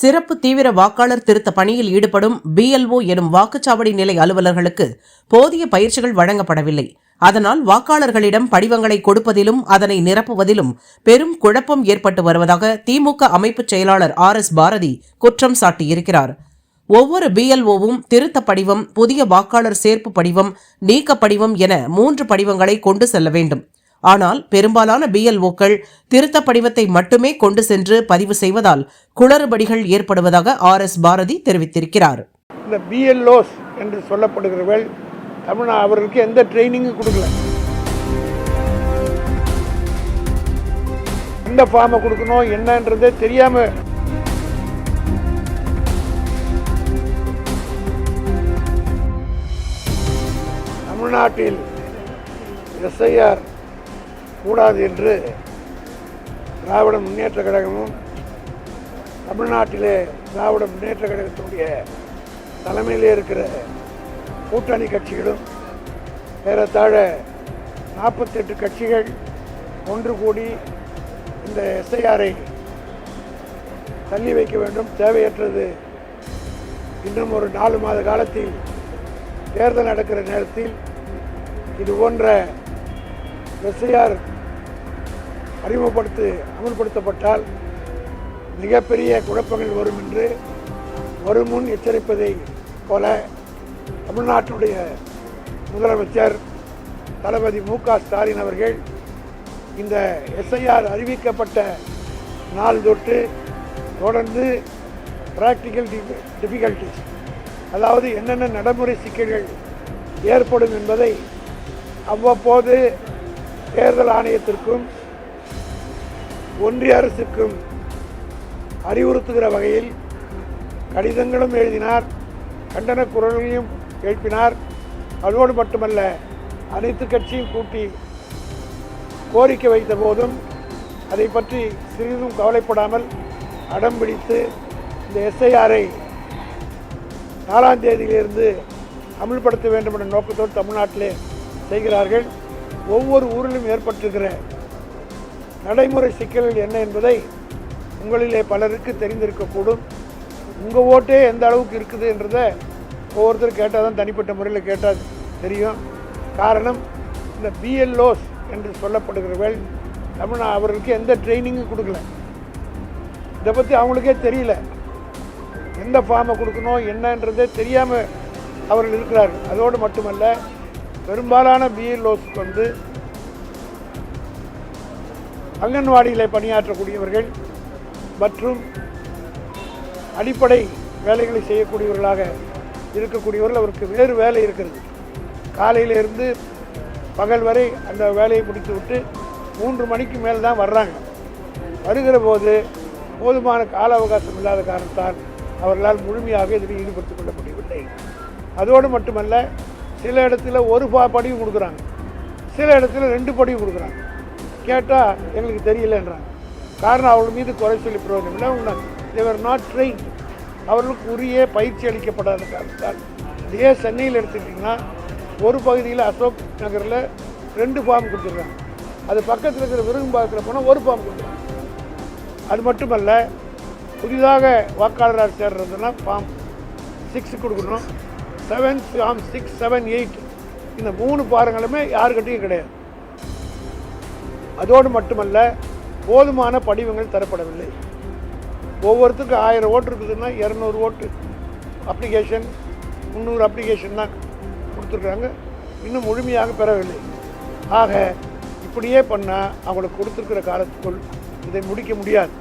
சிறப்பு தீவிர வாக்காளர் திருத்த பணியில் ஈடுபடும் பிஎல்ஓ எனும் வாக்குச்சாவடி நிலை அலுவலர்களுக்கு போதிய பயிற்சிகள் வழங்கப்படவில்லை. அதனால் வாக்காளர்களிடம் படிவங்களை கொடுப்பதிலும் அதனை நிரப்புவதிலும் பெரும் குழப்பம் ஏற்பட்டு வருவதாக திமுக அமைப்புச் செயலாளர் ஆர் எஸ் பாரதி குற்றம் சாட்டியிருக்கிறார். ஒவ்வொரு பிஎல்ஓவும் திருத்த படிவம் புதிய வாக்காளர் சேர்ப்பு படிவம் நீக்க படிவம் என மூன்று படிவங்களை கொண்டு செல்ல வேண்டும். ஆனால் பெரும்பாலான பிஎல்ஓக்கள் திருத்த படிவத்தை மட்டுமே கொண்டு சென்று பதிவு செய்வதால் குளறுபடிகள் ஏற்படுவதாக ஆர் எஸ் பாரதி தெரிவித்திருக்கிறார். இந்த பிஎல்ஓஸ் என்று சொல்லப்படுகிறவர்கள் தமிழ்நா அவர்களுக்கு எந்த ட்ரைனிங்கும் கொடுக்கல. எந்த ஃபார்மை கொடுக்கணும் என்னன்றதே தெரியாம தமிழ்நாட்டில் எஸ்ஐஆர் கூடாது என்று திராவிட முன்னேற்ற கழகமும் தமிழ்நாட்டிலே திராவிட முன்னேற்ற கழகத்தினுடைய தலைமையிலே இருக்கிற கூட்டணி கட்சிகளும் ஏறத்தாழ நாற்பத்தெட்டு கட்சிகள் ஒன்று கூடி இந்த எஸ்ஐஆரை தள்ளி வைக்க வேண்டும். தேவையற்றது. இன்னும் ஒரு நாலு மாத காலத்தில் தேர்தல் நடக்கிற நேரத்தில் இது போன்ற எஸ்ஐஆர் அறிமுகப்படுத்தி அமல்படுத்தப்பட்டால் மிகப்பெரிய குழப்பங்கள் வரும் என்று வருமுன் முன் எச்சரிப்பதை போல தமிழ்நாட்டுடைய முதலமைச்சர் தளபதி மு க ஸ்டாலின் அவர்கள் இந்த எஸ்ஐஆர் அறிவிக்கப்பட்ட நாள் தொட்டு தொடர்ந்து ப்ராக்டிக்கல் டிஃபிகல்டிஸ் அதாவது என்னென்ன நடைமுறை சிக்கல்கள் ஏற்படும் என்பதை அவ்வப்போது தேர்தல் ஆணையத்திற்கும் ஒன்றிய அரசுக்கும் அறிவுறுத்துகிற வகையில் கடிதங்களும் எழுதினார் கண்டன குரல்களையும் எழுப்பினார். அதோடு மட்டுமல்ல அனைத்து கட்சியும் கூட்டி கோரிக்கை வைத்த போதும் அதை பற்றி சிறிதும் கவலைப்படாமல் அடம் பிடித்து இந்த எஸ்ஐஆரை நாலாம் தேதியிலிருந்து அமல்படுத்த வேண்டும் என்ற நோக்கத்தோடு தமிழ்நாட்டிலே செய்கிறார்கள். ஒவ்வொரு ஊரிலும் ஏற்பட்டிருக்கிற நடைமுறை சிக்கல்கள் என்ன என்பதை உங்களிலே பலருக்கு தெரிந்திருக்கக்கூடும். உங்கள் ஓட்டே எந்த அளவுக்கு இருக்குது என்றதை ஒவ்வொருத்தர் கேட்டால் தான் தனிப்பட்ட முறையில் கேட்டால் தெரியும். காரணம் இந்த பிஎல்ஓஸ் என்று சொல்லப்படுகிறவர்கள் தமிழ்நா அவர்களுக்கு எந்த ட்ரைனிங்கும் கொடுக்கல. இதை பற்றி அவங்களுக்கே தெரியல. எந்த ஃபார்மை கொடுக்கணும் என்னன்றதே தெரியாமல் அவர்கள் இருக்கிறார்கள். அதோடு மட்டுமல்ல பெரும்பாலான பிஎல்ஓஸ்க்கு வந்து அங்கன்வாடியில் பணியாற்றக்கூடியவர்கள் மற்றும் அடிப்படை வேலைகளை செய்யக்கூடியவர்களாக இருக்கக்கூடியவர்கள். அவருக்கு வேறு வேலை இருக்கிறது. காலையிலிருந்து பகல் வரை அந்த வேலையை முடித்து விட்டு மூன்று மணிக்கு மேல் தான் வர்றாங்க. வருகிற போது போதுமான கால அவகாசம் இல்லாத காரணத்தால் அவர்களால் முழுமையாக இதில் ஈடுபடுத்திக் கொள்ள முடியவில்லை அதோடு மட்டுமல்ல சில இடத்துல ஒரு பா படியும் கொடுக்குறாங்க. சில இடத்துல ரெண்டு படியும் கொடுக்குறாங்க. கேட்டால் எங்களுக்கு தெரியலன்றாங்க. காரணம் அவர்கள் மீது குறை சொல்லி பிரயோஜனம் இல்லை. அவங்க தேவர் நாட் ட்ரெயின் அவர்களுக்கு உரிய பயிற்சி அளிக்கப்படாத காரணத்தால் இதே சென்னையில் எடுத்துக்கிட்டிங்கன்னா ஒரு பகுதியில் அசோக் நகரில் ரெண்டு ஃபார்ம் கொடுத்துருக்காங்க. அது பக்கத்தில் இருக்கிற விருகம்பாக்கத்தில் போனால் ஒரு ஃபார்ம் கொடுத்துருக்காங்க. அது மட்டுமல்ல புதிதாக வாக்காளராக சேர்றதுன்னா ஃபார்ம் சிக்ஸ் கொடுக்கணும். Seven form six seven eight இந்த மூணு பாரங்களுமே யாருக்கிட்டையும் கிடையாது. அதோடு மட்டுமல்ல போதுமான படிவங்கள் தரப்படவில்லை. ஒவ்வொருத்துக்கும் ஆயிரம் ஓட்டு இருக்குதுன்னா இரநூறு ஓட்டு அப்ளிகேஷன் முந்நூறு அப்ளிகேஷன் தான் கொடுத்துருக்குறாங்க இன்னும் முழுமையாக பெறவில்லை. ஆக இப்படியே பண்ணால் அவங்களுக்கு கொடுத்துருக்கிற காலத்துக்குள் இதை முடிக்க முடியாது.